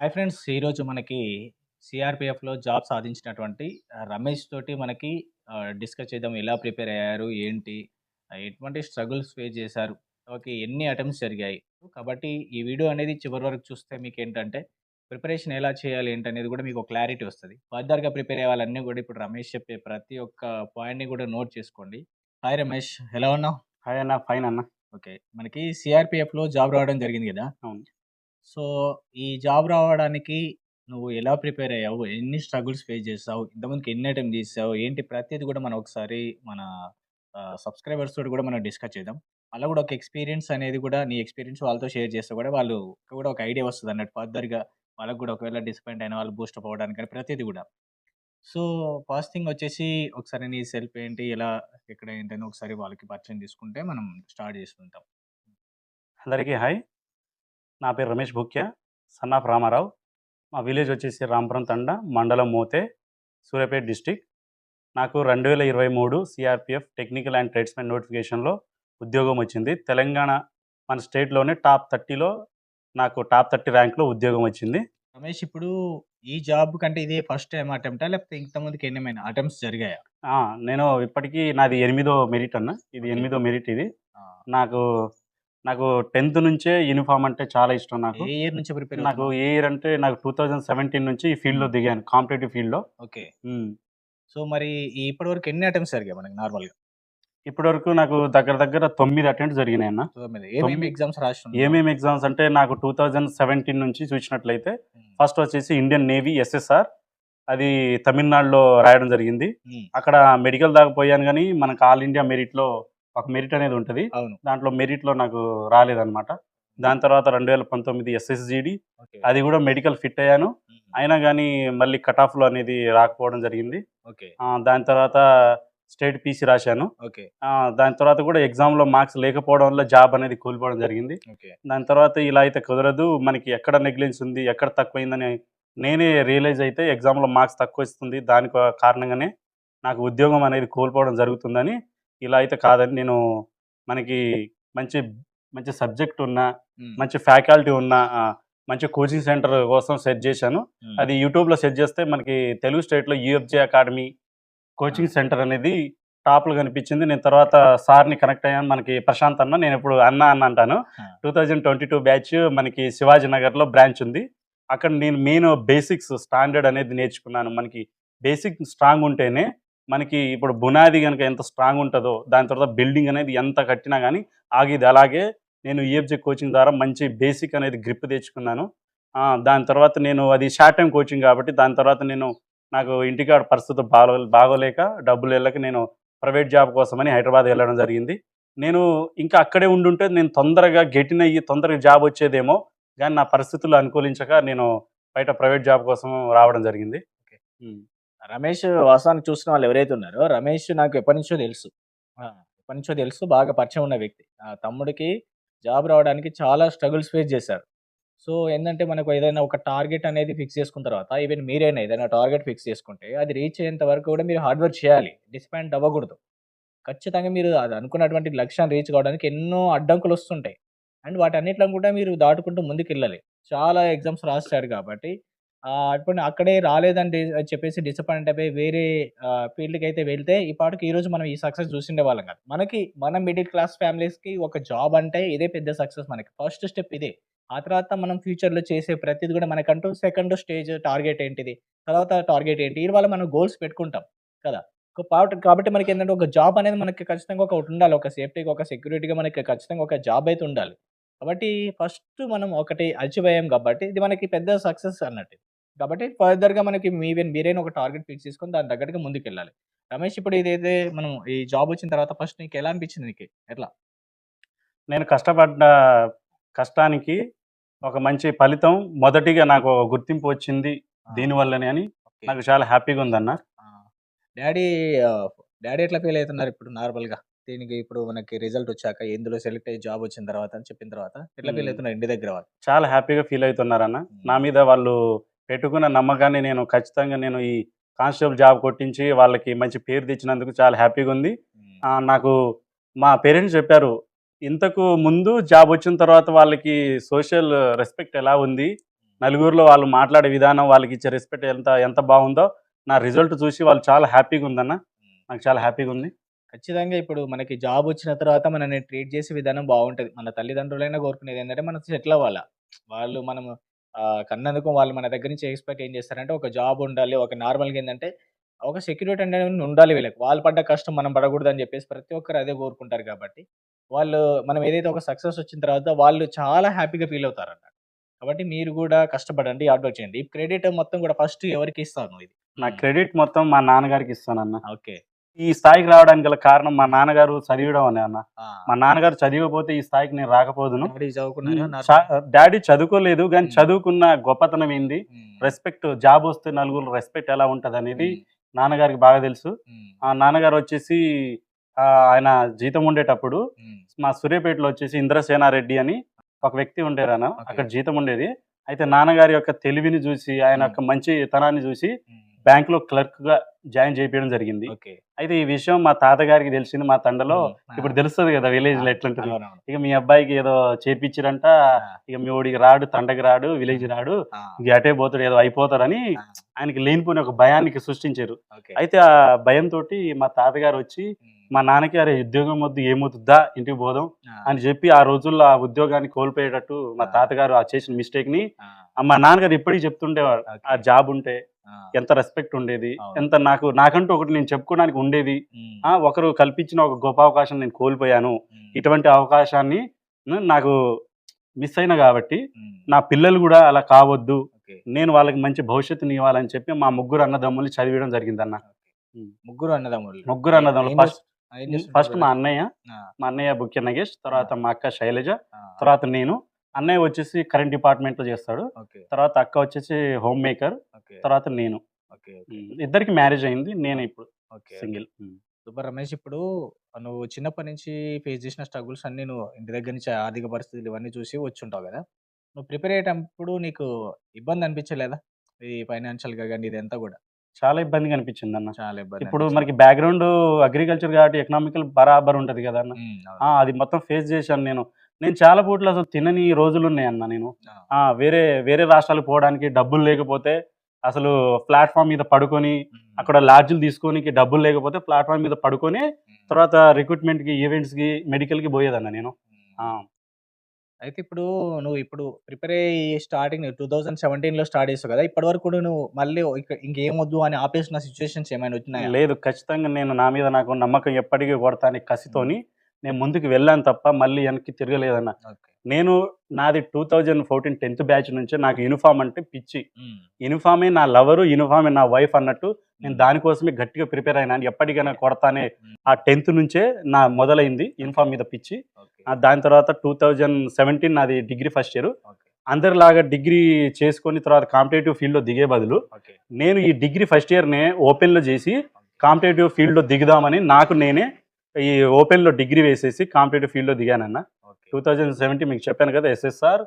Hi friends ఈరోజు మనకి సిఆర్పిఎఫ్లో job సాధించినటువంటి రమేష్ తోటి మనకి డిస్కస్ చేద్దాం. ఎలా ప్రిపేర్ అయ్యారు? ఏంటి? ఎటువంటి స్ట్రగుల్స్ ఫేస్ చేశారు? ఓకే ఎన్ని అటెంప్ట్స్ జరిగాయి? కాబట్టి ఈ వీడియో అనేది చివరి వరకు చూస్తే మీకు ఏంటంటే ప్రిపరేషన్ ఎలా చేయాలి ఏంటి అనేది కూడా మీకు క్లారిటీ వస్తుంది. ఫర్దర్గా ప్రిపేర్ అయ్యే వాళ్ళన్నీ కూడా ఇప్పుడు రమేష్ చెప్పే ప్రతి ఒక్క పాయింట్ని కూడా నోట్ చేసుకోండి. హాయ్ రమేష్ ఎలా ఉన్నావు? హాయ్ అన్న ఫైన్ అన్న. ఓకే మనకి సిఆర్పిఎఫ్లో జాబ్ రావడం జరిగింది కదా? అవును. సో ఈ జాబ్ రావడానికి నువ్వు ఎలా ప్రిపేర్ అయ్యావు? ఎన్ని స్ట్రగుల్స్ ఫేస్ చేసావు? ఇంతకుముందుకు ఎన్ని అటెంప్ట్ చేసావు ఏంటి ప్రతిది కూడా మనం ఒకసారి మన సబ్స్క్రైబర్స్ తోటి కూడా మనం డిస్కస్ చేద్దాం. అలా కూడా ఒక ఎక్స్పీరియన్స్ అనేది కూడా నీ ఎక్స్పీరియన్స్ వాళ్ళతో షేర్ చేస్తే కూడా వాళ్ళు కూడా ఒక ఐడియా వస్తుంది అన్నట్టు. ఫర్దర్గా వాళ్ళకి కూడా ఒకవేళ డిసప్పాయింట్ అయిన వాళ్ళు బూస్టప్ అవ్వడానికి కానీ ప్రతిది కూడా. సో ఫస్ట్ థింగ్ వచ్చేసి ఒకసారి నీ సెల్ఫ్ ఏంటి? ఎలా ఎక్కడ ఏంటని ఒకసారి వాళ్ళకి పరిచయం తీసుకుంటే మనం స్టార్ట్ చేసుకుంటాం అందరికీ హాయ్. నా పేరు రమేష్ భూక్య సన్ ఆఫ్ రామారావు. మా విలేజ్ వచ్చేసి రాంపురం తండ మండలం మోతే సూర్యాపేట డిస్టిక్ నాకు రెండు వేల ఇరవై మూడు సిఆర్పిఎఫ్ టెక్నికల్ అండ్ ట్రేడ్స్మెన్ నోటిఫికేషన్లో ఉద్యోగం వచ్చింది. తెలంగాణ మన స్టేట్లోనే టాప్ థర్టీలో నాకు టాప్ థర్టీ ర్యాంక్లో ఉద్యోగం వచ్చింది. రమేష్ ఇప్పుడు ఈ జాబ్ కంటే ఇదే ఫస్ట్ టైం అటెంప్టా లేకపోతే ఇంతకుముందుకు ఎన్నైనా అటెంప్ట్స్ జరిగాయా? నేను ఇప్పటికీ నాది ఎనిమిదో మెరిట్ అన్న. ఇది ఎనిమిదో మెరిట్ ఇది. నాకు నాకు టెన్త్ నుంచే యూనిఫామ్ అంటే చాలా ఇష్టం నాకు. ఏ ఇయర్ నుంచి ప్రిపేర్ నాకు ఏ ఇయర్ అంటే నాకు టూ థౌజండ్ సెవెంటీన్ నుంచి ఈ ఫీల్డ్లో దిగాను కాంపిటేటివ్ ఫీల్డ్లో. ఓకే. సో మరి ఇప్పటి వరకు ఎన్ని అటెంప్ట్స్ జరిగాయి మనకి నార్మల్గా ఇప్పటి వరకు నాకు దగ్గర దగ్గర తొమ్మిది అటెంప్ట్స్ జరిగినాయి అన్న. ఏమేమి ఎగ్జామ్స్ ఏమేమి ఎగ్జామ్స్ అంటే నాకు టూ థౌజండ్ సెవెంటీన్ నుంచి చూసినట్లయితే ఫస్ట్ వచ్చేసి ఇండియన్ నేవీ ఎస్ఎస్ఆర్ అది తమిళనాడులో రాయడం జరిగింది. అక్కడ మెడికల్ దాకా పోయాను కానీ మనకు ఆల్ ఇండియా మెరిట్లో ఒక మెరిట్ అనేది ఉంటుంది. అవును. దాంట్లో మెరిట్లో నాకు రాలేదన్నమాట. దాని తర్వాత రెండు వేల పంతొమ్మిది ఎస్ఎస్జిడి ఓకే. అది కూడా మెడికల్ ఫిట్ అయ్యాను. అయినా కానీ మళ్ళీ కట్ ఆఫ్లో అనేది రాకపోవడం జరిగింది. ఓకే. ఆ, దాని తర్వాత స్టేట్ పీసీ రాశాను. ఓకే. ఆ, దాని తర్వాత కూడా ఎగ్జామ్లో మార్క్స్ లేకపోవడం వల్ల జాబ్ అనేది కోల్పోవడం జరిగింది. ఓకే. దాని తర్వాత ఇలా అయితే కుదరదు. మనకి ఎక్కడ నెగ్లెన్స్ ఉంది ఎక్కడ తక్కువైందని నేనే రియలైజ్ అయితే ఎగ్జామ్లో మార్క్స్ తక్కువ ఇస్తుంది. దానికి కారణంగానే నాకు ఉద్యోగం అనేది కోల్పోవడం జరుగుతుందని ఇలా అయితే కాదని నేను మనకి మంచి మంచి సబ్జెక్ట్ ఉన్న మంచి ఫ్యాకల్టీ ఉన్న మంచి కోచింగ్ సెంటర్ కోసం సెట్ చేశాను. అది యూట్యూబ్లో సెట్ చేస్తే మనకి తెలుగు స్టేట్లో యూఎఫ్జే అకాడమీ కోచింగ్ సెంటర్ అనేది టాప్లో కనిపించింది. నేను తర్వాత సార్ని కనెక్ట్ అయ్యాను. మనకి ప్రశాంత్ అన్న నేను ఇప్పుడు అన్న అన్న అంటాను. Two thousand twenty two batch మనకి శివాజీ నగర్లో బ్రాంచ్ ఉంది. అక్కడ నేను మెయిన్ బేసిక్స్ స్టాండర్డ్ అనేది నేర్చుకున్నాను. మనకి బేసిక్ స్ట్రాంగ్ ఉంటేనే మనకి ఇప్పుడు బునాది కనుక ఎంత స్ట్రాంగ్ ఉంటుందో దాని తర్వాత బిల్డింగ్ అనేది ఎంత కట్టినా కానీ ఆగిది. అలాగే నేను ఈఎఫ్జే కోచింగ్ ద్వారా మంచి బేసిక్ అనేది గ్రిప్ తెచ్చుకున్నాను. దాని తర్వాత నేను అది షార్ట్ టైం కోచింగ్ కాబట్టి దాని తర్వాత నేను నాకు ఇంటికాడ పరిస్థితి బాగో బాగోలేక డబ్బులు వెళ్ళక నేను ప్రైవేట్ జాబ్ కోసమని హైదరాబాద్ వెళ్ళడం జరిగింది. నేను ఇంకా అక్కడే ఉండుంటే నేను తొందరగా గెటిన్ అయ్యి తొందరగా జాబ్ వచ్చేదేమో కానీ నా పరిస్థితులు అనుకూలించక నేను బయట ప్రైవేట్ జాబ్ కోసం రావడం జరిగింది. రమేష్ వాస్తవానికి చూసిన వాళ్ళు ఎవరైతే ఉన్నారో రమేష్ నాకు ఎప్పటి నుంచో తెలుసు. ఆ, ఎప్పటి నుంచో తెలుసు బాగా పరిచయం ఉన్న వ్యక్తి. ఆ తమ్ముడికి జాబ్ రావడానికి చాలా స్ట్రగుల్స్ ఫేస్ చేశారు. సో ఏంటంటే మనకు ఏదైనా ఒక టార్గెట్ అనేది ఫిక్స్ చేసుకున్న తర్వాత ఈవెన్ మీరైనా ఏదైనా టార్గెట్ ఫిక్స్ చేసుకుంటే అది రీచ్ అయ్యేంత వరకు కూడా మీరు హార్డ్ వర్క్ చేయాలి. డిస్పాయింట్ అవ్వకూడదు. ఖచ్చితంగా మీరు అది అనుకున్నటువంటి లక్ష్యాన్ని రీచ్ కావడానికి ఎన్నో అడ్డంకులు వస్తుంటాయి. అండ్ వాటన్నిటిలో కూడా మీరు దాటుకుంటూ ముందుకు వెళ్ళాలి చాలా ఎగ్జామ్స్ రాశారు కాబట్టి ఆ, ఇప్పుడు అక్కడే రాలేదని చెప్పేసి డిసప్పాయింట్ అయిపోయి వేరే ఫీల్డ్కి అయితే వెళ్తే ఈ పాటకి ఈ రోజు మనం ఈ సక్సెస్ చూసిండే వాళ్ళం కాదు. మనకి మన మిడిల్ క్లాస్ ఫ్యామిలీస్కి ఒక జాబ్ అంటే ఇదే పెద్ద సక్సెస్ మనకి. ఫస్ట్ స్టెప్ ఇదే. ఆ తర్వాత మనం ఫ్యూచర్లో చేసే ప్రతిది కూడా మనకంటూ సెకండ్ స్టేజ్ టార్గెట్ ఏంటిది? తర్వాత టార్గెట్ ఏంటి? ఈ మనం గోల్స్ పెట్టుకుంటాం కదా! ఒక పాట కాబట్టి మనకి ఏంటంటే ఒక జాబ్ అనేది మనకి ఖచ్చితంగా ఒకటి ఉండాలి. ఒక సేఫ్టీగా ఒక సెక్యూరిటీగా మనకి ఖచ్చితంగా ఒక జాబ్ అయితే ఉండాలి. కాబట్టి ఫస్ట్ మనం ఒకటి అచీవ్ అయ్యాం కాబట్టి ఇది మనకి పెద్ద సక్సెస్ అన్నట్టు. కాబట్టి ఫర్దర్గా మనకి మీవెన్ మీరైనా ఒక టార్గెట్ ఫిక్స్ చేసుకొని దాని తగ్గట్టుగా ముందుకు వెళ్ళాలి రమేష్ ఇప్పుడు ఇదైతే మనం ఈ జాబ్ వచ్చిన తర్వాత ఫస్ట్ నీకు ఎలా అనిపించింది నీకు? ఎట్లా? నేను కష్టపడ్డ కష్టానికి ఒక మంచి ఫలితం మొదటిగా నాకు ఒక గుర్తింపు వచ్చింది దీనివల్లనే అని నాకు చాలా హ్యాపీగా ఉందన్న. డాడీ డాడీ ఎట్లా ఫీల్ అవుతున్నారు ఇప్పుడు నార్మల్గా? దీనికి ఇప్పుడు మనకి రిజల్ట్ వచ్చాక ఎందులో సెలెక్ట్ అయ్యి జాబ్ వచ్చిన తర్వాత అని చెప్పిన తర్వాత ఎట్లా ఫీల్. అవుతున్నారు ఇంటి దగ్గర వాళ్ళు? చాలా హ్యాపీగా ఫీల్ అవుతున్నారన్న. నా మీద వాళ్ళు పెట్టుకున్న నమ్మకాన్ని నేను ఖచ్చితంగా నేను ఈ కానిస్టేబుల్ జాబ్ కొట్టించి వాళ్ళకి మంచి పేరు తెచ్చినందుకు చాలా హ్యాపీగా ఉంది. నాకు మా పేరెంట్స్ చెప్పారు ఇంతకు ముందు జాబ్ వచ్చిన తర్వాత వాళ్ళకి సోషల్ రెస్పెక్ట్ ఎలా ఉంది? నలుగురిలో వాళ్ళు మాట్లాడే విధానం వాళ్ళకి ఇచ్చే రెస్పెక్ట్ ఎంత ఎంత బాగుందో నా రిజల్ట్ చూసి వాళ్ళు చాలా హ్యాపీగా ఉందన్న. నాకు చాలా హ్యాపీగా ఉంది. ఖచ్చితంగా ఇప్పుడు మనకి జాబ్ వచ్చిన తర్వాత మనల్ని ట్రీట్ చేసే విధానం బాగుంటది. మన తల్లిదండ్రులైనా కోరుకునేది ఏంటంటే మనం సెటిల్ అవ్వాలా. వాళ్ళు మనం ఆహ్, కన్నందుకు వాళ్ళు మన దగ్గర నుంచి ఎక్స్‌పెక్ట్ ఏం చేస్తారంటే ఒక జాబ్ ఉండాలి. ఒక నార్మల్‌గా ఏందంటే ఒక సెక్యూరిటీ అనేది ఉండాలి వీళ్ళకి. వాళ్ళు పడ్డ కష్టం మనం పడకూడదని చెప్పేసి ప్రతి ఒక్కరు అదే కోరుకుంటారు కాబట్టి, వాళ్ళు మనం ఏదైతే ఒక సక్సెస్ వచ్చిన తర్వాత వాళ్ళు చాలా హ్యాపీగా ఫీల్ అవుతారన్నమాట. కాబట్టి మీరు కూడా కష్టపడండి. హార్డ్ వర్క్ చేయండి. ఈ క్రెడిట్ మొత్తం కూడా ఫస్ట్ ఎవరికి ఇస్తావు నువ్వు ఇది? నా క్రెడిట్ మొత్తం మా నాన్నగారికి ఇస్తానన్న. ఓకే. ఈ స్థాయికి రావడానికి గల కారణం మా నాన్నగారు చదివడం అనే అన్న. మా నాన్నగారు చదివకపోతే ఈ స్థాయికి నేను రాకపోదును. డాడీ చదువుకోలేదు హ్మ్. చదువుకున్న గొప్పతనం ఏంది. రెస్పెక్ట్ జాబ్ వస్తే నలుగురిలో రెస్పెక్ట్ ఎలా ఉంటదనేది హ్మ్. నాన్నగారికి బాగా తెలుసు. ఆ నాన్నగారు వచ్చేసి ఆయన జీతం ఉండేటప్పుడు. మా సూర్యాపేటలో వచ్చేసి ఇంద్రసేనారెడ్డి అని ఒక వ్యక్తి. ఓకే. అక్కడ జీతం ఉండేది. అయితే నాన్నగారి యొక్క తెలివిని చూసి, ఆయన. యొక్క మంచితనాన్ని చూసి హ్మ్. బ్యాంక్‌లో క్లర్క్‌గా జాయిన్ చేపియడం జరిగింది. అయితే ఈ విషయం మా తాతగారికి తెలిసింది మా తండలో. ఇప్పుడు తెలుస్తది కదా! ఆ! విలేజ్‌లో ఎట్లుంటది. ఇక మీ అబ్బాయికి ఏదో చేర్పిచ్చిరంట. ఆ! ఇక మీ వోడికి రాడు, తండకి రాడు, విలేజ్ రాడు. ఇక అటే పోతాడు ఏదో అయిపోతాడని ఆ! ఆయనకి లేనిపోని ఒక భయానికి సృష్టించారు. అయితే ఆ భయంతోటి మా తాతగారు వచ్చి. మా నాన్నకి "అరే ఉద్యోగం వద్దు ఏమొద్దు దా ఇంటికి పోదాం"! అని చెప్పి ఆ రోజుల్లో ఆ ఉద్యోగాన్ని కోల్పోయేటట్టు మా! తాతగారు ఆ చేసిన మిస్టేక్‌ని ఆ! ఆహ్, మా నాన్నగారు ఇప్పటికి చెప్తుండేవారు. ఆ. జాబ్ ఉంటే! ఎంత రెస్పెక్ట్ ఉండేది. ఎంత నాకు నాకంటూ ఒకటి నేను చెప్పుకోవడానికి ఉండేది. ఆ! ఒకరు కల్పించిన ఒక గొప్ప అవకాశం నేను కోల్పోయాను. ఇటువంటి అవకాశాన్ని నాకు మిస్ అయినా కాబట్టి. నా పిల్లలు కూడా అలా కావద్దు. నేను వాళ్ళకి మంచి భవిష్యత్తుని ఇవ్వాలని చెప్పి మా ముగ్గురు అన్నదమ్ముల్ని చదివియడం జరిగిందన్న. హ్మ్. ముగ్గురు అన్నదమ్ములు. ముగ్గురు అన్నదమ్ములు. ఫస్ట్ ఫస్ట్ మా? అన్నయ్య! మా అన్నయ్య బుక్య నగేష్, తర్వాత! మా అక్క శైలజ! తర్వాత నేను. అన్నయ్య వచ్చేసి కరెంట్ డిపార్ట్‌మెంట్‌లో చేస్తాడు. ఓకే. తర్వాత అక్క వచ్చేసి హోమ్ మేకర్. తర్వాత నేను. ఇద్దరికి మ్యారేజ్ అయింది. నేను ఇప్పుడు. సింగిల్. సూపర్ రమేష్. ఇప్పుడు నువ్వు చిన్నప్పటి నుంచి ఫేస్ చేసిన స్ట్రగుల్స్ అన్నీ నువ్వు ఇంటి దగ్గర నుంచి ఆర్థిక పరిస్థితులు ఇవన్నీ చూసి వచ్చుంటావు కదా! నువ్వు ప్రిపేర్ అయ్యేటప్పుడు నీకు ఇబ్బంది అనిపించలేదా? ఈ ఫైనాన్షియల్‌గా గాని ఇదంతా కూడా? చాలా ఇబ్బందిగా అనిపించిందన్న. చాలా ఇబ్బంది ఇప్పుడు అనిపించింది. మనకి బ్యాక్‌గ్రౌండ్ అగ్రికల్చర్ కాబట్టి ఎకనామికల్ బరాబర్ ఉంటది కదా అన్న. అది మొత్తం ఫేస్ చేశాను నేను. నేను చాలా పూటలు అసలు తినని రోజులున్నాయన్న నేను. ఆ! ఆ! వేరే వేరే రాష్ట్రాలకు పోవడానికి డబ్బులు లేకపోతే అసలు ప్లాట్‌ఫార్మ్ మీద పడుకొని. అక్కడ లాడ్జ్‌లు తీసుకోనికి డబ్బులు లేకపోతే ప్లాట్‌ఫార్మ్ మీద పడుకొని. తర్వాత రిక్రూట్‌మెంట్‌కి, ఈవెంట్స్‌కి, మెడికల్‌కి పోయేదన్న నేను. ఆ! హ్మ్. అయితే ఇప్పుడు నువ్వు ఇప్పుడు ప్రిపేర్ అయ్యి స్టార్టింగ్ 2017లో స్టార్ట్ చేసావు కదా! ఇప్పటివరకు కూడా నువ్వు మళ్ళీ ఇక ఇంకేమొద్దు అని ఆపేసిన సిట్యుయేషన్స్ ఏమైనా వచ్చినాయా? లేదు. ఖచ్చితంగా నేను నా మీద నాకు నమ్మకం ఎప్పటికీ కొడతా అనే హ్మ్. కసితోని నేను ముందుకు వెళ్ళాను తప్ప మళ్ళీ వెనక్కి తిరగలేదన్న. నేను నాది 2014 10థ్ బ్యాచ్ నుంచే నాకు యూనిఫార్మ్ అంటే పిచ్చి. హ్మ్. యూనిఫార్మే నా లవరు, యూనిఫార్మే నా వైఫ్ అన్నట్టు నేను. దానికోసమే గట్టిగా ప్రిపేర్ అయినాను. ఎప్పటికైనా కొడతా అనే హ్మ్. ఆ 10థ్ నుంచే నా మొదలైంది ఓకే. యూనిఫార్మ్ మీద పిచ్చి. దాని తర్వాత 2017 నాది డిగ్రీ ఫస్ట్ ఇయర్. అందరిలాగా డిగ్రీ చేసుకొని తర్వాత కాంపిటీటివ్ ఫీల్డ్‌లో దిగే బదులు. నేను ఈ డిగ్రీ ఫస్ట్ ఇయర్‌నే ఓపెన్‌లో చేసి కాంపిటీటివ్ ఫీల్డ్‌లో దిగుదామని నాకు నేనే ఈ ఓపెన్‌లో డిగ్రీ వేసేసి కాంపిటీటివ్ ఫీల్డ్‌లో దిగానన్న. ఓకే. 2017 మీకు చెప్పాను కదా! SSR,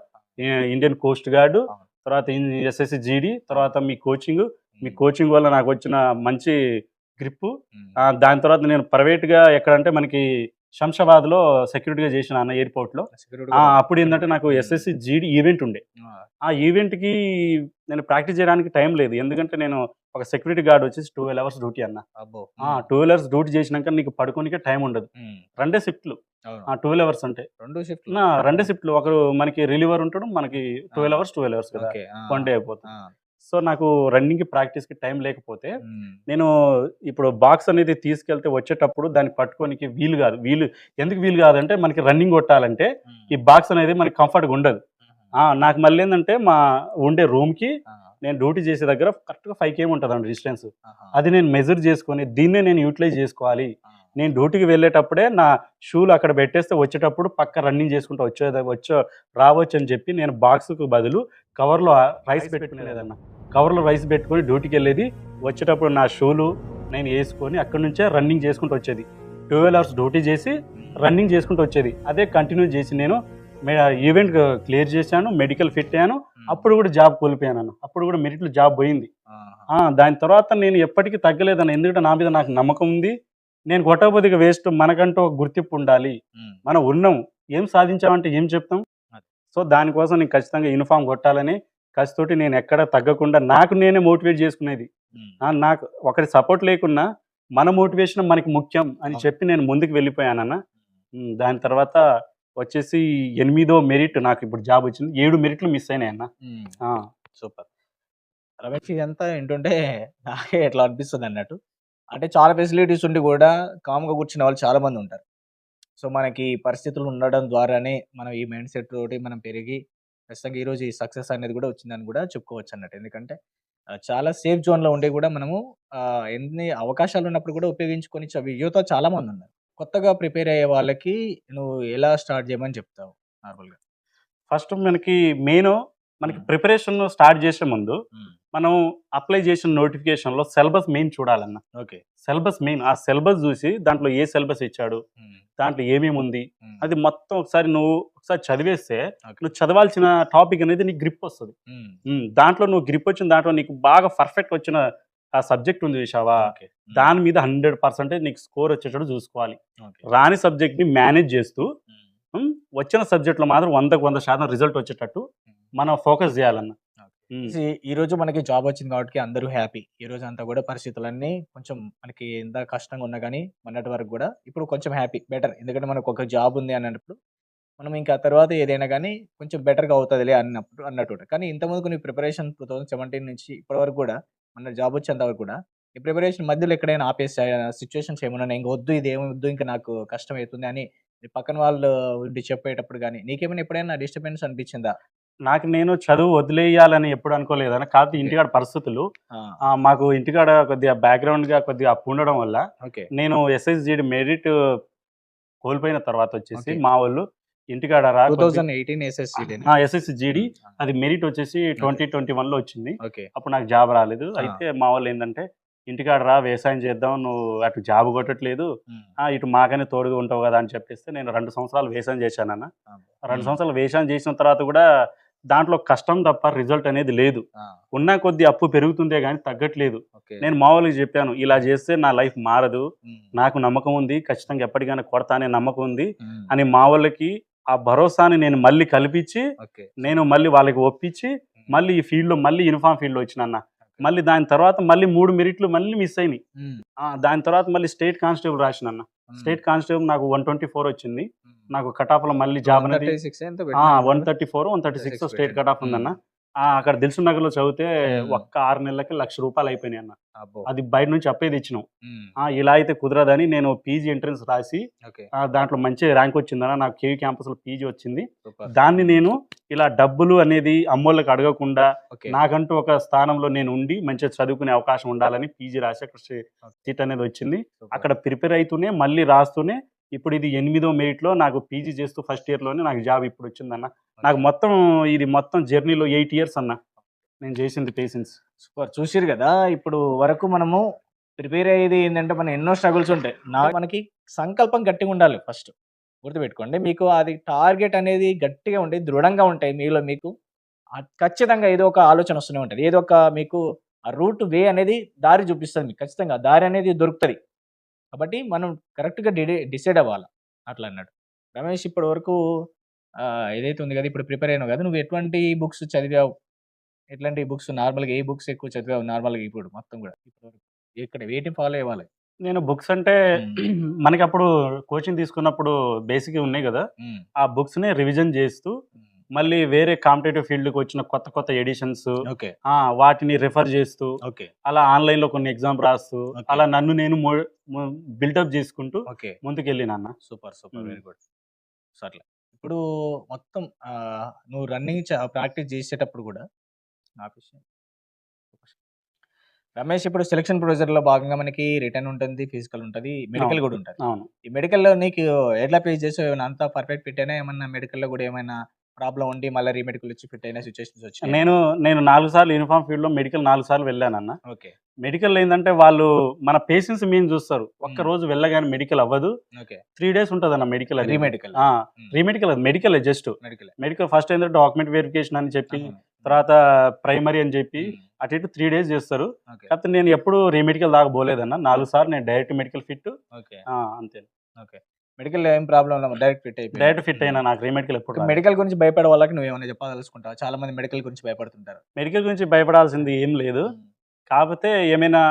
Indian coast guard. తర్వాత ఎస్ఎస్‌సి జీడీ, తర్వాత మీ కోచింగ్. మీ. కోచింగ్ వల్ల నాకు వచ్చిన మంచి. ఆహ్, దాని తర్వాత నేను ప్రైవేట్‌గా ఎక్కడంటే మనకి శంషాబాద్‌లో సెక్యూరిటీగా చేసిన అన్న ఎయిర్‌పోర్ట్‌లో. సెక్యూరిటీ ఆ! కూడా అప్పుడు ఏందంటే నాకు. ఎస్ఎస్‌సి జీడీ ఈవెంట్ ఉండే. ఆ! ఆ ఈవెంట్‌కి నేను ప్రాక్టీస్ చేయడానికి టైం లేదు. ఎందుకంటే నేను ఒక సెక్యూరిటీ గార్డ్ వచ్చేసి 12 అవర్స్ డ్యూటీ అన్న. హ్మ్. 12 అవర్స్ డ్యూటీ చేసినాక నీకు పడుకోనికే టైం ఉండదు. హ్మ్. రెండే షిఫ్ట్‌లు. 12 అవర్స్ అంటే. 2 షిఫ్ట్‌లు. నా రెండే షిఫ్ట్‌లు. ఒకరు మనకి రిలీవర్ ఉంటాడు. మనకి! 12 అవర్స్, 12 అవర్స్ కదా! వన్ డే అయిపోతుంది. సో, నాకు రన్నింగ్‌కి, ప్రాక్టీస్‌కి టైం లేకపోతే. నేను ఇప్పుడు బాక్స్ అనేది తీసుకెళ్తే వచ్చేటప్పుడు దాన్ని పట్టుకోనికి వీలు కాదు. వీలు ఎందుకు వీలు కాదంటే మనకి రన్నింగ్ కొట్టాలంటే ఈ. బాక్స్ అనేది మనకి కంఫర్ట్‌గా ఉండదు. నాకు మళ్ళీ ఏందంటే మా ఉండే రూమ్‌కి! నేను డ్యూటీ చేసే దగ్గర కరెక్ట్‌గా 5 కేఎం ఉంటదండి డిస్టెన్స్. ఆహా! అది నేను మెజర్ చేసుకొని దీన్నే నేను యూటిలైజ్ చేసుకోవాలి. నేను డ్యూటీకి వెళ్ళేటప్పుడే నా షూలు అక్కడ పెట్టేస్తే వచ్చేటప్పుడు పక్కా రన్నింగ్ చేసుకుంటూ వచ్చేద వచ్చో రావచ్చని చెప్పి నేను బాక్స్‌కు బదులు కవర్‌లో రైస్ పెట్టుకునేదన్న. కవర్‌లో రైస్ పెట్టుకొని డ్యూటీకెళ్ళేది. వచ్చేటప్పుడు నా షూలు నేను యేసుకొని అక్కడి నుంచే రన్నింగ్ చేసుకుంటూ వచ్చేది. 12 అవర్స్ డ్యూటీ చేసి. రన్నింగ్ చేసుకుంటూ వచ్చేది. అదే కంటిన్యూ చేసి నేను ఈవెంట్ క్లియర్ చేశాను. మెడికల్ ఫిట్ అయ్యాను. అప్పుడు కూడా జాబ్ కోల్పోయానన్న. అప్పుడు కూడా మెరిట్‌లో జాబ్ పోయింది. దాని తర్వాత నేను ఎప్పటికీ తగ్గలేదన్న. ఎందుకంటే నా మీద నాకు నమ్మకం ఉంది. నేను కొట్టకపోతే వేస్ట్. మనకంటూ ఒక గుర్తింపు ఉండాలి. మనం ఉన్నాం. ఏం సాధించామంటే ఏం చెప్తాం? సో, దానికోసం నేను ఖచ్చితంగా యూనిఫార్మ్ కొట్టాలని కసితోటి నేను ఎక్కడ తగ్గకుండా నాకు నేనే మోటివేట్ చేసుకునేది. నాకు ఒకరి సపోర్ట్ లేకున్నా మన మోటివేషన్ మనకి ముఖ్యం అని. చెప్పి నేను ముందుకు వెళ్ళిపోయానన్న. దాని తర్వాత వచ్చేసి ఎనిమిదో మెరిట్ నాకు ఇప్పుడు జాబ్ వచ్చింది. ఏడు మెరిట్లు మిస్ అయినాయి అన్న. సూపర్. రమేష్ ఇదంతా వింటుంటే నాకే ఎట్లా అనిపిస్తుంది అన్నట్టు? అంటే చాలా ఫెసిలిటీస్ ఉండి కూడా కామ్గా కూర్చునే వాళ్ళు చాలా మంది ఉంటారు. సో మనకి పరిస్థితులు ఉండడం ద్వారానే మనం ఈ మైండ్ సెట్ తోటి మనం పెరిగి ఖచ్చితంగా ఈరోజు ఈ సక్సెస్ అనేది కూడా వచ్చిందని కూడా చెప్పుకోవచ్చు అన్నట్టు. ఎందుకంటే చాలా సేఫ్ జోన్లో ఉండి కూడా మనము ఆ, ఎన్ని అవకాశాలు ఉన్నప్పుడు కూడా ఉపయోగించుకొని చ- యువత చాలా మంది ఉన్నారు. కొత్తగా ప్రిపేర్ అయ్యే వాళ్ళకి నువ్వు ఎలా స్టార్ట్ చేయమని చెప్తావు నార్మల్గా? ఫస్ట్ మనకి మెయిన్ మనకి. ప్రిపరేషన్ స్టార్ట్ చేసే ముందు మనం అప్లై చేసిన నోటిఫికేషన్లో సిలబస్ మెయిన్ చూడాలన్న. ఓకే. సిలబస్ మెయిన్ ఆ సిలబస్ చూసి దాంట్లో ఏ సిలబస్ ఇచ్చాడు దాంట్లో ఏమేమి ఉంది అది మొత్తం ఒకసారి నువ్వు ఒకసారి చదివేస్తే నువ్వు చదవాల్సిన టాపిక్ అనేది నీకు గ్రిప్ వస్తుంది. దాంట్లో నువ్వు గ్రిప్ వచ్చిన దాంట్లో నీకు బాగా పర్ఫెక్ట్ వచ్చిన ఆ సబ్జెక్ట్ ఉంది చూసావా దాని మీద హండ్రెడ్ పర్సెంటేజ్ నీకు స్కోర్ వచ్చేటట్టు చూసుకోవాలి. రాని సబ్జెక్ట్ని మేనేజ్ చేస్తూ వచ్చిన సబ్జెక్ట్లో మాత్రం వందకు వంద శాతం రిజల్ట్ వచ్చేటట్టు మనం ఫోకస్ చేయాలన్న. ఈ- రోజు మనకి జాబ్ వచ్చింది కాబట్టి అందరూ హ్యాపీ. ఈ రోజు అంతా కూడా పరిస్థితులన్నీ కొంచెం మనకి ఎంత కష్టంగా ఉన్నా కానీ మొన్నటి వరకు కూడా ఇప్పుడు కొంచెం హ్యాపీ బెటర్. ఎందుకంటే మనకు ఒక జాబ్ ఉంది అన్నప్పుడు మనం ఇంకా తర్వాత ఏదైనా కానీ కొంచెం బెటర్గా అవుతుందిలే అన్నప్పుడు అన్నట్టు కానీ ఇంతకుముందు కొన్ని ప్రిపరేషన్ టూ థౌసండ్ సెవెంటీన్ నుంచి ఇప్పటి వరకు కూడా మన జాబ్ వచ్చేంత వరకు కూడా ఈ ప్రిపరేషన్ మధ్యలో ఎక్కడైనా ఆపేసే సిచ్యువేషన్స్ ఏమైనా ఇంకా వద్దు ఇది ఏమొద్దు వద్దు ఇంకా నాకు కష్టం అవుతుంది అని పక్కన వాళ్ళు ఉండి చెప్పేటప్పుడు కానీ నీకేమైనా ఎప్పుడైనా డిస్టర్బెన్స్ అనిపించిందా? నాకు నేను చదువు వదిలేయాలని ఎప్పుడు అనుకోలేదన్న కాకపోతే ఇంటికాడ పరిస్థితులు. మాకు ఇంటికాడ కొద్దిగా బ్యాక్గ్రౌండ్గా కొద్దిగా అప్పు ఉండడం వల్ల నేను ఎస్ఎస్జిడి మెరిట్ కోల్పోయిన తర్వాత వచ్చేసి. మా వాళ్ళు ఇంటికాడ రా ఎస్ఎస్సి జీడి అది మెరిట్ వచ్చేసి ట్వంటీ ట్వంటీ వన్లో వచ్చింది. ఓకే. అప్పుడు నాకు జాబ్ రాలేదు. అయితే మా వాళ్ళు ఏంటంటే ఇంటికాడ రా వ్యవసాయం చేద్దాం నువ్వు అటు జాబ్ కొట్టట్లేదు. ఇటు మాకనే తోడుగా ఉంటావు కదా అని చెప్పేస్తే నేను రెండు సంవత్సరాలు వ్యవసాయం చేశానన్న. రెండు సంవత్సరాలు వ్యవసాయం చేసిన తర్వాత కూడా దాంట్లో కష్టం తప్ప రిజల్ట్ అనేది లేదు. ఉన్న కొద్ది అప్పు పెరుగుతుందే కానీ తగ్గట్లేదు. నేను మా వాళ్ళకి చెప్పాను ఇలా చేస్తే నా లైఫ్ మారదు నాకు నమ్మకం ఉంది ఖచ్చితంగా ఎప్పటికైనా కొడతా అనే నమ్మకం ఉంది అని మా వాళ్ళకి ఆ భరోసాని నేను మళ్ళీ కల్పించి నేను మళ్ళీ వాళ్ళకి ఒప్పించి మళ్ళీ ఈ ఫీల్డ్లో మళ్ళీ యూనిఫామ్ ఫీల్డ్లో వచ్చిన అన్న. మళ్ళీ దాని తర్వాత మళ్ళీ మూడు మెరిట్లు మళ్ళీ మిస్ అయినాయి. దాని తర్వాత మళ్ళీ స్టేట్ కానిస్టేబుల్ రాసిన అన్న. స్టేట్ కానిస్టేబుల్ నాకు వన్ ట్వంటీ ఫోర్ వచ్చింది. నాకు కట్ మళ్ళీ జాబ్ అనేది one thirty four one thirty six state cut off ఉందన్న. అక్కడ దిల్సు నగర్లో చదివితే. ఒక్క ఆరు నెలలకి లక్ష రూపాయలు అయిపోయినాయి అన్న. అది బయట నుంచి అప్పేది ఇచ్చినాం ఇలా అయితే కుదరదని నేను పీజీ ఎంట్రన్స్ రాసి దాంట్లో మంచి ర్యాంక్ వచ్చిందన్న. నాకు కేవీ క్యాంపస్లో పీజీ వచ్చింది. దాన్ని నేను ఇలా డబ్బులు అనేది అమ్మోళ్ళకి అడగకుండా నాకంటూ ఒక స్థానంలో నేను ఉండి మంచిగా చదువుకునే అవకాశం ఉండాలని పీజీ రాసి అక్కడ సీట్ అనేది వచ్చింది. అక్కడ ప్రిపేర్ అవుతూనే మళ్ళీ రాస్తూనే ఇప్పుడు ఇది ఎనిమిదో మెరిట్లో నాకు పీజీ చేస్తూ ఫస్ట్ ఇయర్లోనే నాకు జాబ్ ఇప్పుడు వచ్చిందన్న. నాకు మొత్తం ఇది మొత్తం జర్నీలో ఎయిట్ ఇయర్స్ అన్న. నేను చేసింది పేషెన్స్ సూపర్. చూసిరు కదా ఇప్పుడు వరకు మనము ప్రిపేర్ అయ్యేది ఏంటంటే మన ఎన్నో స్ట్రగుల్స్ ఉంటాయి. నా మనకి సంకల్పం గట్టిగా ఉండాలి ఫస్ట్ గుర్తుపెట్టుకోండి మీకు అది టార్గెట్ అనేది గట్టిగా ఉంటాయి దృఢంగా ఉంటాయి మీలో మీకు. ఖచ్చితంగా ఏదో ఒక ఆలోచన వస్తూనే ఉంటుంది. ఏదో ఒక మీకు ఆ రూట్ వే అనేది దారి చూపిస్తుంది మీకు. ఖచ్చితంగా దారి అనేది దొరుకుతుంది. కాబట్టి మనం కరెక్ట్గా డిడి డిసైడ్ అవ్వాలి. అట్లా అన్నాడు. రమేష్ ఇప్పటి వరకు ఏదైతే ఉంది కదా ఇప్పుడు ప్రిపేర్ అయినావు కదా నువ్వు ఎటువంటి బుక్స్ చదివావు? ఎట్లాంటి బుక్స్? నార్మల్గా ఏ బుక్స్ ఎక్కువ చదివావు? నార్మల్గా ఇప్పుడు మొత్తం కూడా ఇప్పుడు ఇక్కడ వేటిని ఫాలో అవ్వాలి నేను బుక్స్ అంటే మనకి అప్పుడు కోచింగ్ తీసుకున్నప్పుడు బేసిక్ ఉన్నాయి కదా ఆ బుక్స్ని రివిజన్ చేస్తూ మళ్ళీ వేరే కాంపిటేటివ్ ఫీల్డ్కి వచ్చిన కొత్త కొత్త ఎడిషన్స్ వాటిని రిఫర్ చేస్తూ అలా ఆన్లైన్లో కొన్ని ఎగ్జామ్ రాస్తూ. అలా నన్ను నేను బిల్డప్ చేసుకుంటూ ముందుకెళ్ళిన అన్న super super. Very good. So అట్లా ఇప్పుడు మొత్తం నువ్వు రన్నింగ్ ప్రాక్టీస్ చేసేటప్పుడు కూడా రమేష్ ఇప్పుడు సెలక్షన్ ప్రొసీజర్లో భాగంగా మనకి రిటర్న్ ఉంటుంది ఫిజికల్ ఉంటుంది మెడికల్. కూడా ఉంటుంది. ఈ మెడికల్లో నీకు ఎట్లా పేజ్ చేసావు? ఏమైనా అంతా పర్ఫెక్ట్ ఫిట్ అయినా ఏమన్నా మెడికల్లో కూడా ఏమైనా ప్రాబ్లం ఉండి మళ్ళీ రీమెడికల్ వచ్చి ఫిట్ అయిన సిచ్యువేషన్స్ వచ్చి నేను నేను నాలుగు సార్లు యూనిఫామ్ ఫీల్డ్లో మెడికల్ నాలుగు సార్లు వెళ్ళానన్న ఓకే. మెడికల్ ఏంటంటే వాళ్ళు మన పేషెంట్స్ మేము చూస్తారు. ఒక్క. రోజు వెళ్ళగానే మెడికల్ అవ్వదు. ఓకే. త్రీ డేస్ ఉంటుంది అన్న మెడికల్ అది. Remedical remedical medical just medical medical first ఏంటంటే డాక్యుమెంట్ వెరిఫికేషన్ అని చెప్పి తర్వాత ప్రైమరీ అని చెప్పి అటు ఇటు త్రీ డేస్ చేస్తారు. ఓకే. కాకపోతే నేను ఎప్పుడు రీమెడికల్ దాకా పోలేదన్న. నాలుగు సార్లు నేను డైరెక్ట్ మెడికల్ ఫిట్ ఓకే. అంతే. మెడికల్ ఏం ప్రాబ్లం డైరెక్ట్ ఫిట్ అయిపోయింది డైరెక్ట్ ఫిట్ అయినా నాకు రీమెడికల్ ఎప్పుడు. మెడికల్ గురించి భయపడే వాళ్ళకి నువ్వు ఏమైనా చెప్పదలుచుకుంటావు? చాలా మంది మెడికల్ గురించి భయపడుతుంటారు. మెడికల్ గురించి భయపడాల్సింది ఏం లేదు. కాకపోతే ఏమైనా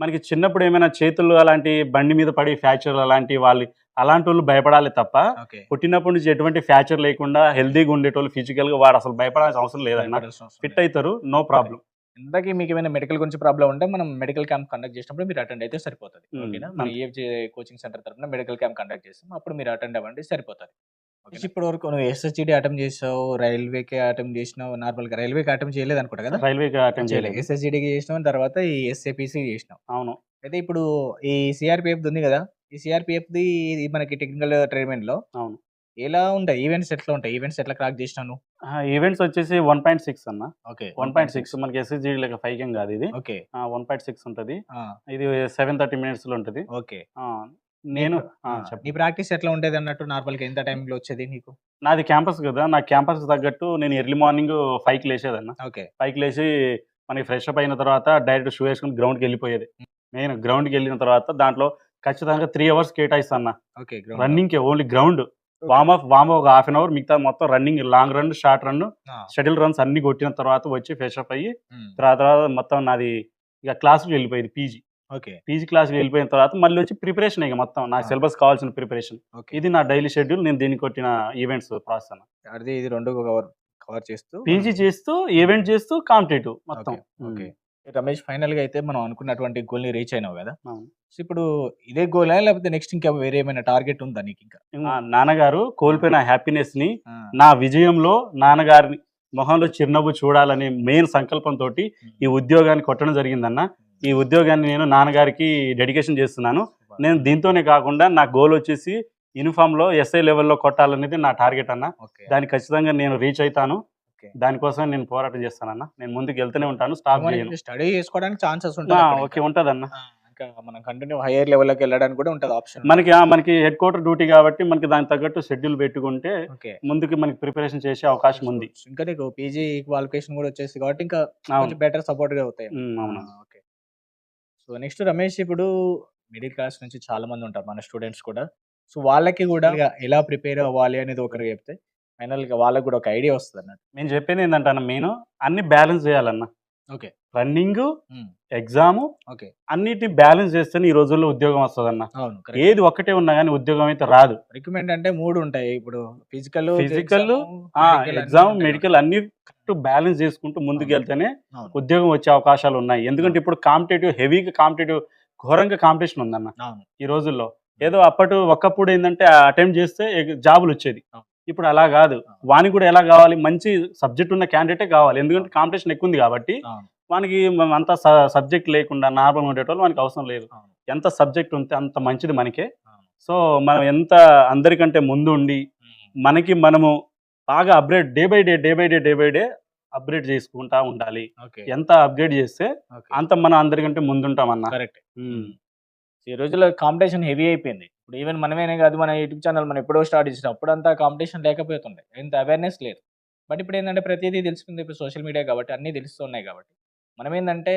మనకి చిన్నప్పుడు ఏమైనా చేతులు అలాంటి బండి మీద పడి ఫ్రాక్చర్ అలాంటి వాళ్ళు అలాంటి వాళ్ళు భయపడాలి తప్ప పుట్టినప్పటి నుంచి ఎటువంటి ఫ్రాక్చర్ లేకుండా హెల్దీగా ఉండేటోళ్ళు ఫిజికల్గా వాడు అసలు భయపడాల్సిన అవసరం లేదన్న ఫిట్ అవుతారు నో ప్రాబ్లం ఇందాక మీకు ఏమైనా మెడికల్ గురించి ప్రాబ్లం ఉంటే మనం మెడికల్ క్యాంప్ కండక్ట్ చేసినప్పుడు మీరు అటెండ్ అయితే సరిపోతుంది. ఓకేనా? మన అంతే. ఈఎఫ్జే కోచింగ్ సెంటర్ తరఫున మెడికల్ క్యాంప్ కండక్ట్ చేస్తాం. అప్పుడు మీరు అటెండ్ అవ్వండి సరిపోతుంది. ఇప్పటి వరకు నువ్వు ఎస్ఎస్జిడి అటెంప్ట్ చేసావు రైల్వేకి అటెంప్ట్ చేసినావు నార్మల్గా రైల్వేకి అటెంప్ట్ చేయలేదు అనుకుంటా కదా? రైల్వేకి అటెండ్ చేయలేదు. ఎస్ఎస్జిడికి చేసినావు తర్వాత ఈ ఎస్ఏపిసి చేసినావు. అవును. అయితే ఇప్పుడు ఈ సిఆర్పిఎఫ్ ఉంది కదా? ఈ సిఆర్పిఎఫ్ ది ఇది మనకి టెక్నికల్ ట్రైన్మెంట్లో అవును. ఎలా ఉంటాయి ఈవెంట్స్ ఎట్లా ఉంటాయి? ఈవెంట్స్ ఎట్లా క్రాక్ చేసినాను ఈవెంట్స్ వచ్చేసి వన్ పాయింట్ సిక్స్ అన్న. ఓకే వన్ పాయింట్ సిక్స్ మనకి ఎస్ఎస్జీ లెక్క ఫైవ్ కేం కాదు ఇది. ఓకే. వన్ పాయింట్ సిక్స్ ఉంటుంది. ఇది సెవెన్ థర్టీ మినిట్స్లో ఉంటుంది. ఓకే. నేను నీ ప్రాక్టీస్ ఎట్లా ఉండేది అన్నట్టు నార్మల్గా ఎంత టైంలో వచ్చేది నీకు? నాది క్యాంపస్ కదా నా క్యాంపస్ తగ్గట్టు నేను ఎర్లీ మార్నింగ్ ఫైవ్కి లేచేదన్న ఓకే. పైకి లేచి మనకి ఫ్రెష్ అప్ అయిన తర్వాత డైరెక్ట్ షూ వేసుకుని గ్రౌండ్కి వెళ్ళిపోయేది. నేను గ్రౌండ్కి వెళ్ళిన తర్వాత దాంట్లో ఖచ్చితంగా త్రీ అవర్స్ కేటాయిస్తాను okay running only ground warm up warm ఒక హాఫ్ అన్ అవర్ మిగతా మొత్తం running long run short run shuttle runs అన్ని కొట్టిన తర్వాత వచ్చి ఫ్రెష్ అప్ అయ్యి తర్వాత తర్వాత మొత్తం నాది ఇక క్లాసులు వెళ్ళిపోయేది పీజీ ఓకే పీజీ క్లాస్కి వెళ్ళిపోయిన తర్వాత మళ్ళీ వచ్చి ప్రిపరేషన్ ఇక మొత్తం నా. సిలబస్ కావాల్సిన ప్రిపరేషన్ ఓకే ఇది నా డైలీ షెడ్యూల్ నేను దీనికి కొట్టిన ఈవెంట్స్ ప్రాసెస్ అన్న అది ఇది రెండు కవర్ కవర్ చేస్తూ పీజీ చేస్తూ ఈవెంట్ చేస్తూ కాంపిటేటివ్ మొత్తం. ఓకే రమేష్ ఫైనల్గా అయితే మనం అనుకున్నటువంటి గోల్ని రీచ్ అయినావు కదా. సో ఇప్పుడు ఇదే గోలా లేకపోతే నెక్స్ట్ ఇంకా వేరే ఏమైనా టార్గెట్ ఉందా నీకు ఇంకా? నాన్నగారు కోల్పోయిన హ్యాపీనెస్ని నా విజయంలో నాన్నగారిని మొహంలో చిరునవ్వు చూడాలనే మెయిన్ సంకల్పంతో ఈ ఉద్యోగాన్ని కొట్టడం జరిగిందన్న. ఈ ఉద్యోగాన్ని నేను నాన్నగారికి డెడికేషన్ చేస్తున్నాను. నేను దీంతోనే కాకుండా నా గోల్ వచ్చేసి యూనిఫామ్లో ఎస్ఐ లెవెల్లో కొట్టాలనేది నా టార్గెట్ అన్న. దానికి ఖచ్చితంగా నేను రీచ్ అవుతాను. దానికోసం నేను పోరాటం చేస్తానన్న. నేను ముందుకు వెళ్తూనే ఉంటాను స్టాప్ చేయను. స్టడీ చేసుకోవడానికి ఛాన్సెస్ ఉంటాయి ఓకే ఉంటదన్న. ఇంకా మనం కంటిన్యూ హైయర్ లెవెల్లోకి వెళ్ళడానికి కూడా ఉంటుంది ఆప్షన్ మనకి ఆ, మనకి హెడ్ క్వార్టర్ డ్యూటీ కాబట్టి మనకి దానికి తగ్గట్టు షెడ్యూల్ పెట్టుకుంటే ఓకే. ముందుకు మనకి ప్రిపరేషన్ చేసే అవకాశం ఉంది. ఇంకా నీకు పీజీ క్వాలిఫికేషన్ కూడా వచ్చేసి కాబట్టి ఇంకా అవును. కొంచెం బెటర్ సపోర్ట్గా అవుతాయి. ఉమ్, అవును. ఓకే. సో నెక్స్ట్ రమేష్ ఇప్పుడు మిడిల్ క్లాస్ నుంచి చాలా మంది ఉంటారు మన స్టూడెంట్స్ కూడా. సో వాళ్ళకి కూడా ఎలా ప్రిపేర్ అవ్వాలి అనేది ఒకరు చెప్తే ఫైనల్గా వాళ్ళకి కూడా ఒక ఐడియా వస్తుంది అన్నట్టు. నేను చెప్పేది ఏంటంటే మెయిన్ అన్ని బ్యాలెన్స్ చేయాలన్న. ఓకే. Running exam okay. అన్నిటిని బ్యాలెన్స్ చేస్తేనే ఈ రోజుల్లో ఉద్యోగం వస్తుందన్న. అవును ఏది ఒక్కటే ఉన్నా కానీ ఉద్యోగం అయితే రాదు. రికమెండ్ అంటే మూడు ఉంటాయి. ఇప్పుడు ఫిజికల్ Physical, ఎగ్జామ్ మెడికల్ అన్ని కరెక్ట్ బ్యాలెన్స్ చేసుకుంటూ ముందుకు వెళ్తేనే ఉద్యోగం వచ్చే అవకాశాలు ఉన్నాయి. ఎందుకంటే ఇప్పుడు కాంపిటేటివ్ హెవీగా కాంపిటేటివ్ ఘోరంగా కాంపిటీషన్ ఉందన్న. ఈ రోజుల్లో ఏదో అప్పటి ఒకప్పుడు ఏంటంటే అటెంప్ట్ చేస్తే జాబులు వచ్చేది. ఇప్పుడు అలా కాదు. వానికి కూడా ఎలా కావాలి? మంచి సబ్జెక్ట్ ఉన్న క్యాండిడేటే కావాలి. ఎందుకంటే కాంపిటీషన్ ఎక్కువ ఉంది కాబట్టి వానికి అంత సబ్జెక్ట్ లేకుండా నార్మల్ ఉండేటోళ్ళు వానికి అవసరం లేదు. ఎంత సబ్జెక్ట్ ఉంటే అంత మంచిది మనకే. సో మనం ఎంత అందరికంటే ముందు ఉండి మనకి మనము బాగా upgrade day by day day by day day by day upgrade చేసుకుంటా ఉండాలి. ఎంత అప్గ్రేడ్ చేస్తే అంత మనం అందరికంటే ముందుంటాం అన్న కరెక్ట్. ఈ రోజుల్లో కాంపిటీషన్ హెవీ అయిపోయింది. ఇప్పుడు ఈవెన్ మనమేనే కాదు మన యూట్యూబ్ ఛానల్ మనం ఎప్పుడో స్టార్ట్ చేసినప్పుడు అంతా కాంపిటీషన్ లేకపోతుండే. ఇంత అవేర్నెస్ లేదు. బట్ ఇప్పుడు ఏంటంటే ప్రతిదీ తెలుసుకుంది ఇప్పుడు సోషల్ మీడియా కాబట్టి అన్నీ తెలుస్తున్నాయి కాబట్టి. మనం ఏంటంటే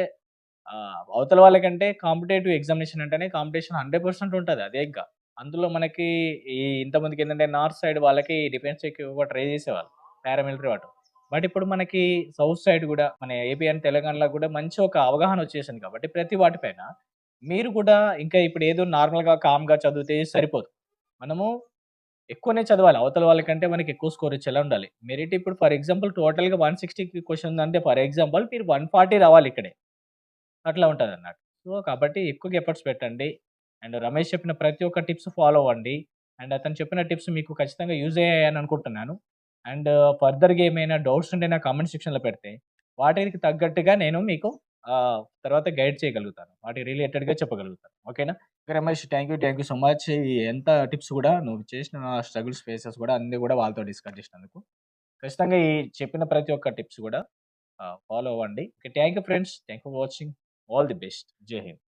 అవతల వాళ్ళకంటే కాంపిటేటివ్ ఎగ్జామినేషన్ అంటేనే కాంపిటీషన్ హండ్రెడ్ పర్సెంట్ ఉంటుంది అదే ఇంకా. అందులో మనకి ఈ ఇంతమందికి ఏంటంటే నార్త్ సైడ్ వాళ్ళకి డిఫెన్స్ ఎక్కువ ట్రై చేసేవాళ్ళు పారామిలిటరీ వాటర్ బట్ ఇప్పుడు మనకి సౌత్ సైడ్ కూడా మన ఏపీ అండ్ తెలంగాణలో కూడా మంచి ఒక అవగాహన వచ్చేసింది కాబట్టి ప్రతి వాటిపైన మీరు కూడా ఇంకా ఇప్పుడు ఏదో నార్మల్గా కామ్గా చదివితే సరిపోదు. మనము ఎక్కువనే చదవాలి. అవతల వాళ్ళకంటే మనకి ఎక్కువ స్కోర్ వచ్చేలా ఉండాలి. మెరిట్ ఇప్పుడు ఫర్ ఎగ్జాంపుల్ టోటల్గా వన్ సిక్స్టీ క్వశ్చన్ అంటే ఫర్ ఎగ్జాంపుల్ మీరు వన్ ఫార్టీ రావాలి ఇక్కడే. అట్లా ఉంటుంది అన్నట్టు సో కాబట్టి ఎక్కువగా ఎఫర్ట్స్ పెట్టండి. అండ్ రమేష్ చెప్పిన ప్రతి ఒక్క టిప్స్ ఫాలో అవ్వండి. అండ్ అతను చెప్పిన టిప్స్ మీకు ఖచ్చితంగా యూజ్ అయ్యాయని అనుకుంటున్నాను. అండ్ ఫర్దర్గా ఏమైనా డౌట్స్ ఉంటే నా కామెంట్ సెక్షన్లో పెడితే వాటికి తగ్గట్టుగా నేను మీకు తర్వాత గైడ్ చేయగలుగుతాను. వాటి రిలేటెడ్గా చెప్పగలుగుతాను. ఓకేనా? Ramesh thank you thank you so much. ఎంత టిప్స్ కూడా నువ్వు చేసిన స్ట్రగుల్స్ ఫేసెస్ కూడా అన్ని కూడా వాళ్ళతో డిస్కస్ చేసినందుకు. ఖచ్చితంగా ఈ చెప్పిన ప్రతి ఒక్క టిప్స్ కూడా ఫాలో అవ్వండి. Okay thank you friends. Thank you for watching. All the best. Jai Hind.